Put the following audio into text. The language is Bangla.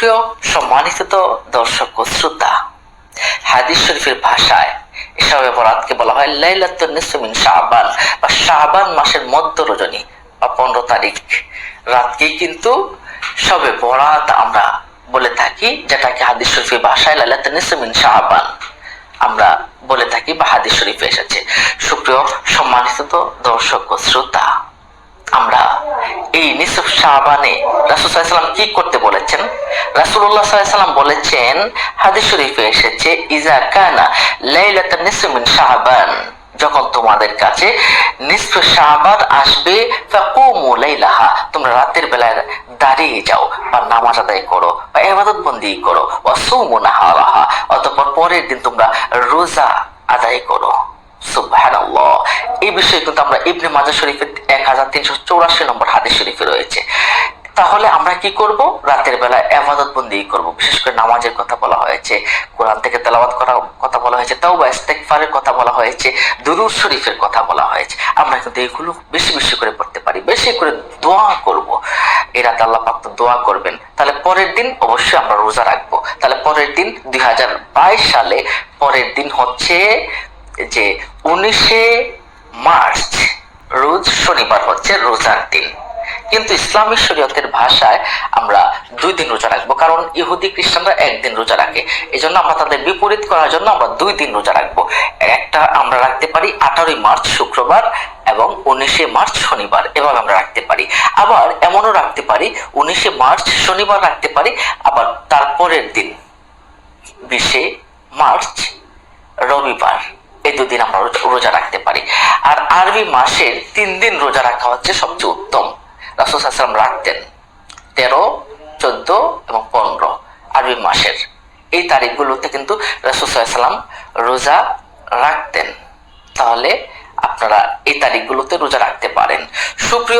সুপ্রিয় সম্মানিত দর্শক ও শ্রোতা, হাদিস শরীফের ভাষায় এসব বরাতকে বলা হয় লাইলাতুন নিসমিন শাহবান বা শাহবান মাসের মধ্য রজনী বা পনেরো তারিখ। রাতকেই কিন্তু সবে বরাত আমরা বলে থাকি, যেটাকে হাদিস শরীফের ভাষায় লাইলাতুন নিসমিন শাহবান আমরা বলে থাকি বা হাদিস শরীফে এসেছে। সুপ্রিয় সম্মানিত দর্শক ও শ্রোতা এই নিসফ শাহবানে রাসুল কি করতে বলেছেন? রাসুল্লাহ বলেছেন, হাদিস শরীফে এসেছে ইজা কানা নিসমিন শাহবান যখন তোমাদের কাছে শাহবান আসবে লাইলাহা তোমরা রাতের বেলায় দাঁড়িয়ে যাও বা নামাজ আদায় করো বা ইবাদত বন্দি করো ওয়াসুমু নাহারাহা অতঃপর পরের দিন তোমরা রোজা আদায় করো। সুবহানাল্লাহ। এই বিষয়ে কিন্তু আমরা ইবনে মাজা শরীফের এক হাজার তিনশো চৌরাশি নম্বর হাদিস শরীফে রয়েছে। তাহলে আমরা কি করব? রাতের বেলা আবাদত বন্দি করব। বিশেষ করে নামাজের কথা বলা হয়েছে, কোরআন থেকে তেলাওয়াত করার কথা বলা হয়েছে তাও বা কথা বলা হয়েছে, দুরুদ শরীফের কথা বলা হয়েছে। আমরা কিন্তু এগুলো বেশি বেশি করে পড়তে পারি, বেশি করে দোয়া করব। এই রাতে আল্লাহ পাক দোয়া করবেন। তাহলে পরের দিন অবশ্যই আমরা রোজা রাখব। তাহলে পরের দিন দুই হাজার বাইশ সালে পরের দিন হচ্ছে যে উনিশে মার্চ রোজ শনিবার হচ্ছে রোজার দিন। কিন্তু ইসলামী শরীয়তের ভাষায় আমরা দুই দিন রোজা রাখব, কারণ ইহুদি খ্রিস্টানরা একদিন রোজা রাখে। এই জন্য আমরা তাদের বিপরীত করার জন্য আমরা দুই দিন রোজা রাখব। একটা আমরা রাখতে পারি আঠারোই মার্চ শুক্রবার এবং উনিশে মার্চ শনিবার, এভাবে আমরা রাখতে পারি। আবার এমনও রাখতে পারি, উনিশে মার্চ শনিবার রাখতে পারি, আবার তারপরের দিন, বিশে মার্চ রবিবার। এই দুদিন আমরা রোজা- রাখতে পারি। আর আরবি মাসের তিন দিন রোজা রাখা হচ্ছে সবচেয়ে উত্তম। রাসুল আসলাম রাখতেন তেরো, চোদ্দ এবং পনেরো আরবি মাসের। এই তারিখগুলোতে কিন্তু রাসুসাল্লাম রোজা রাখতেন। তাহলে আপনারা এই তারিখগুলোতে রোজা রাখতে পারেন। সুপ্রিয়